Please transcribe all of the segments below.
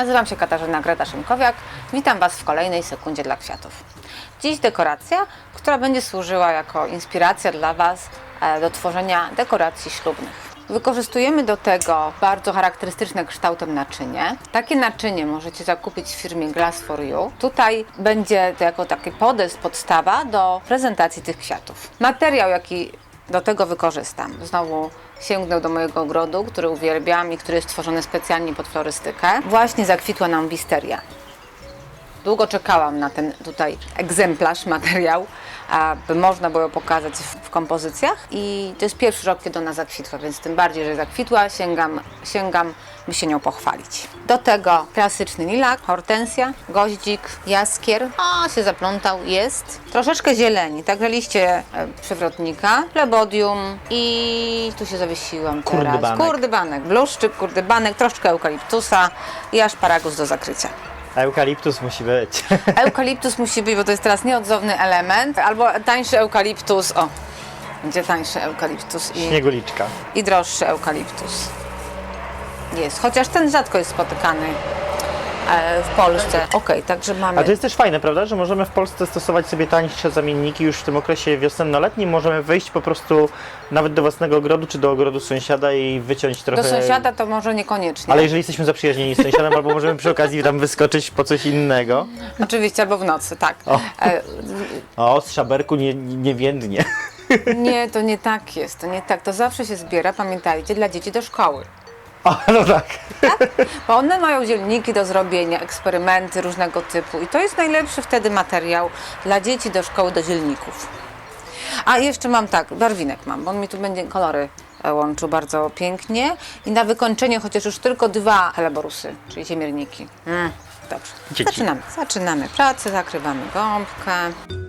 Nazywam się Katarzyna Greta-Szymkowiak. Witam Was w kolejnej sekundzie dla kwiatów. Dziś dekoracja, która będzie służyła jako inspiracja dla Was e, do tworzenia dekoracji ślubnych. Wykorzystujemy do tego bardzo charakterystyczne kształtem naczynie. Takie naczynie możecie zakupić w firmie Glass for You. Tutaj będzie to jako taki podest, podstawa do prezentacji tych kwiatów. Materiał, jaki do tego wykorzystam. Znowu sięgnę do mojego ogrodu, który uwielbiam i który jest tworzony specjalnie pod florystykę. Właśnie zakwitła nam wisteria. Długo czekałam na ten tutaj egzemplarz, materiał, aby można było pokazać w, kompozycjach i to jest pierwszy rok, kiedy ona zakwitła, więc tym bardziej, że zakwitła, sięgam, sięgam by się nią pochwalić. Do tego klasyczny lilak, hortensja, goździk, jaskier. O, się zaplątał, jest. Troszeczkę zieleni, także liście e, przewrotnika, plebodium i tu się zawiesiłam teraz. Kurdybanek. Kurdybanek, bluszczyk, kurdybanek, troszkę eukaliptusa i asparagus do zakrycia. Eukaliptus musi być. Eukaliptus musi być, bo to jest teraz nieodzowny element, albo tańszy eukaliptus, o, będzie tańszy eukaliptus i, Śnieguliczka. i droższy eukaliptus. Jest, chociaż ten rzadko jest spotykany w Polsce. Okej, także mamy... A to jest też fajne, prawda, że możemy w Polsce stosować sobie tańsze zamienniki już w tym okresie wiosennoletnim. Możemy wejść po prostu nawet do własnego ogrodu czy do ogrodu sąsiada i wyciąć trochę. Do sąsiada to może niekoniecznie. Ale jeżeli jesteśmy zaprzyjaźnieni z sąsiadem, albo możemy przy okazji tam wyskoczyć po coś innego. Oczywiście, albo w nocy, tak. O. E, O, z szaberku nie, niewiędnie. nie, to nie tak jest, to nie tak. To zawsze się zbiera, pamiętajcie, dla dzieci do szkoły. O, no tak. Bo one mają dzielniki do zrobienia, eksperymenty różnego typu i to jest najlepszy wtedy materiał dla dzieci do szkoły, do dzielników. A jeszcze mam tak, barwinek mam, bo on mi tu będzie kolory e, łączył bardzo pięknie i na wykończenie chociaż już tylko dwa heleborusy, czyli ziemierniki. Mm, dobrze, Dzieci. zaczynamy. Zaczynamy pracę, zakrywamy gąbkę.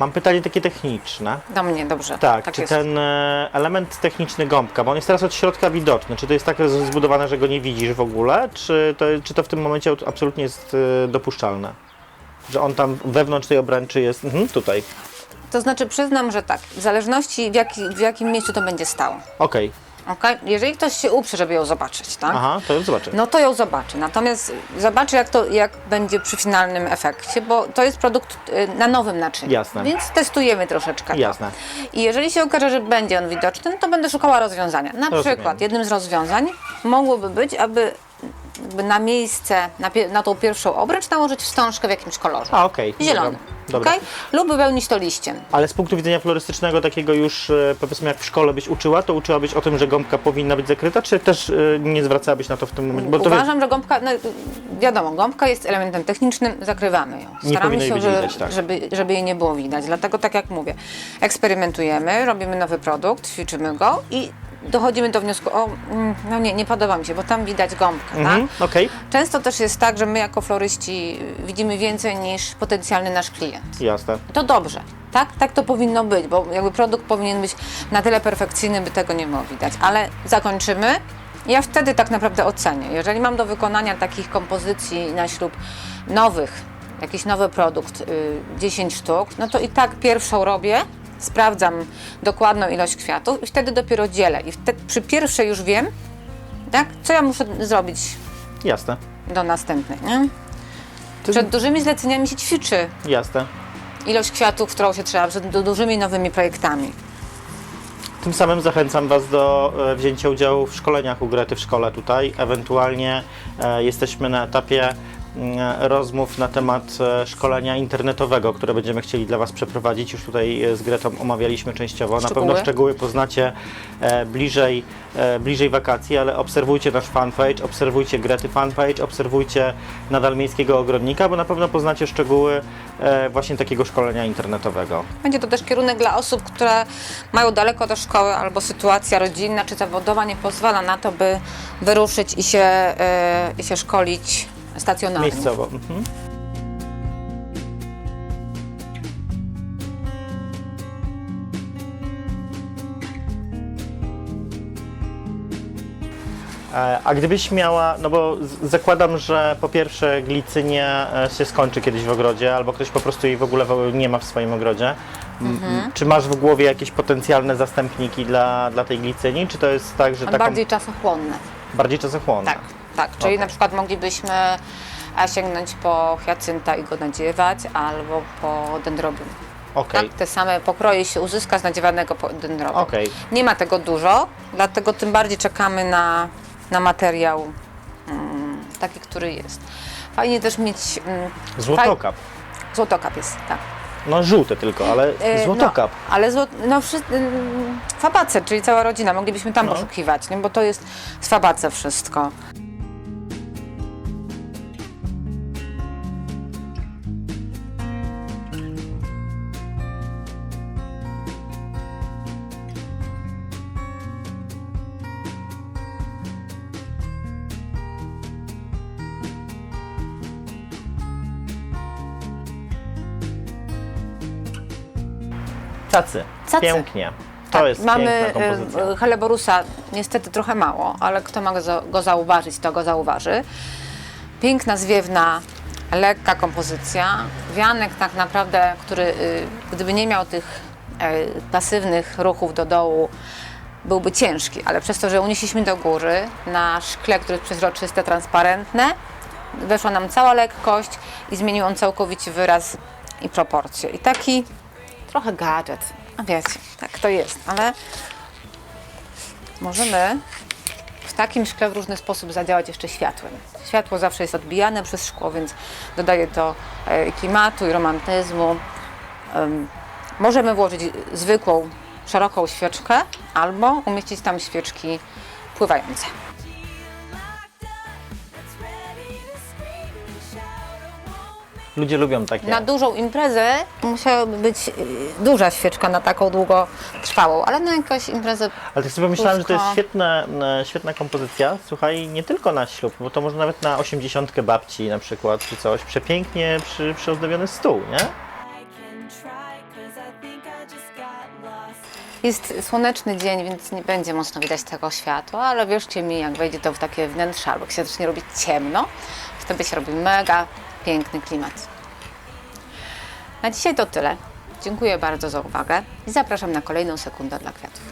Mam pytanie takie techniczne. Do mnie, dobrze. Tak, czy jest. ten e, element techniczny gąbka, bo on jest teraz od środka widoczny, czy to jest tak zbudowane, że go nie widzisz w ogóle, czy to, czy to w tym momencie aut- absolutnie jest e, dopuszczalne? Że on tam wewnątrz tej obręczy jest, mhm, tutaj, To znaczy przyznam, że tak, w zależności w, jaki, w jakim miejscu to będzie stało. okej, Okay? Jeżeli ktoś się uprze, żeby ją zobaczyć, tak? aha, to już zobaczę. No to ją zobaczy. Natomiast zobaczy, jak to jak będzie przy finalnym efekcie, bo to jest produkt y, na nowym naczyniu. Jasne. Więc testujemy troszeczkę. to. Jasne. I jeżeli się okaże, że będzie on widoczny, no to będę szukała rozwiązania. Na Rozumiem. przykład jednym z rozwiązań mogłoby być, aby na miejsce, na, na tą pierwszą obręcz nałożyć wstążkę w jakimś kolorze. A, okej. Zielony. Dobra. Okej? Lub wypełnić to liściem. Ale z punktu widzenia florystycznego, takiego już e, powiedzmy jak w szkole byś uczyła, to uczyłabyś o tym, że gąbka powinna być zakryta, czy też e, nie zwracałabyś na to w tym momencie? Bo wie- Uważam, że gąbka, no, wiadomo, gąbka jest elementem technicznym, zakrywamy ją. Staramy się, widać, tak. żeby, żeby jej nie było widać. Dlatego, tak jak mówię, eksperymentujemy, robimy nowy produkt, ćwiczymy go i dochodzimy do wniosku, o, mm, no nie, nie podoba mi się, bo tam widać gąbkę. Mhm, Tak? okej, Często też jest tak, że my jako floryści widzimy więcej niż potencjalny nasz klient. jasne. To dobrze, tak? Tak to powinno być, bo jakby produkt powinien być na tyle perfekcyjny, by tego nie było widać. Ale zakończymy. Ja wtedy tak naprawdę ocenię. Jeżeli mam do wykonania takich kompozycji na ślub nowych, jakiś nowy produkt, y, 10 sztuk, no to i tak pierwszą robię, sprawdzam dokładną ilość kwiatów i wtedy dopiero dzielę. I wtedy przy pierwszej już wiem, tak, co ja muszę zrobić Jasne, do następnej. Nie? Przed dużymi zleceniami się ćwiczy jasne. ilość kwiatów, którą się trzeba przed du- dużymi nowymi projektami. Tym samym zachęcam Was do e, wzięcia udziału w szkoleniach u Grety w szkole tutaj. Ewentualnie e, jesteśmy na etapie rozmów na temat e, szkolenia internetowego, które będziemy chcieli dla Was przeprowadzić. Już tutaj e, z Gretą omawialiśmy częściowo. Na Szczegóły? pewno szczegóły poznacie e, bliżej, e, bliżej wakacji, ale obserwujcie nasz fanpage, obserwujcie Grety fanpage, obserwujcie nadal Miejskiego Ogrodnika, bo na pewno poznacie szczegóły e, właśnie takiego szkolenia internetowego. Będzie to też kierunek dla osób, które mają daleko do szkoły albo sytuacja rodzinna czy zawodowa nie pozwala na to, by wyruszyć i się, e, i się szkolić stacjonarnie. Miejscowo. Mhm. E, A gdybyś miała, no bo z- zakładam, że po pierwsze glicynie e, się skończy kiedyś w ogrodzie, albo ktoś po prostu jej w ogóle w- nie ma w swoim ogrodzie. M- Mhm. Czy masz w głowie jakieś potencjalne zastępniki dla, dla tej glicyni, czy to jest tak, że taką Bardziej czasochłonne. bardziej czasochłonne? Tak, tak. Czyli Okej. na przykład moglibyśmy e, sięgnąć po hiacynta i go nadziewać, albo po dendrobium. Okej, Tak, te same pokroje się uzyska z nadziewanego dendrobium. okej. Nie ma tego dużo, dlatego tym bardziej czekamy na, na materiał mm, taki, który jest. Fajnie też mieć mm, Złotokap. faj- Złotokap jest, tak. No żółty tylko, ale E, złotokap. No, ale zło, no, wszy, ym, fabace, czyli cała rodzina, moglibyśmy tam No. poszukiwać, nie? bo to jest z fabace wszystko. Cacy. Cacy. Pięknie. To Tak, jest mamy piękna kompozycja. e, Helleborusa niestety trochę mało, ale kto ma go zauważyć, to go zauważy. Piękna, zwiewna, lekka kompozycja. Wianek tak naprawdę, który y, gdyby nie miał tych e, pasywnych ruchów do dołu, byłby ciężki, ale przez to, że unieśliśmy do góry na szkle, które jest przezroczyste, transparentne, weszła nam cała lekkość i zmienił on całkowicie wyraz i proporcje. I taki trochę gadżet. A wiecie, tak to jest, ale możemy w takim szkle w różny sposób zadziałać jeszcze światłem. Światło zawsze jest odbijane przez szkło, więc dodaje to klimatu i romantyzmu. Em, Możemy włożyć zwykłą, szeroką świeczkę albo umieścić tam świeczki pływające. Ludzie lubią takie. Na dużą imprezę musiałaby być y, duża świeczka na taką długotrwałą, ale na jakąś imprezę Ale tak sobie pomyślałem, że to jest e, świetna kompozycja. Słuchaj, nie tylko na ślub, bo to może nawet na osiemdziesiątkę babci na przykład, czy coś. Przepięknie przy, przyozdobiony stół, nie? Jest słoneczny dzień, więc nie będzie mocno widać tego światła, ale wierzcie mi, jak wejdzie to w takie wnętrze, albo się zacznie robić ciemno, wtedy się robi mega piękny klimat. Na dzisiaj to tyle. Dziękuję bardzo za uwagę i zapraszam na kolejną sekundę dla kwiatów.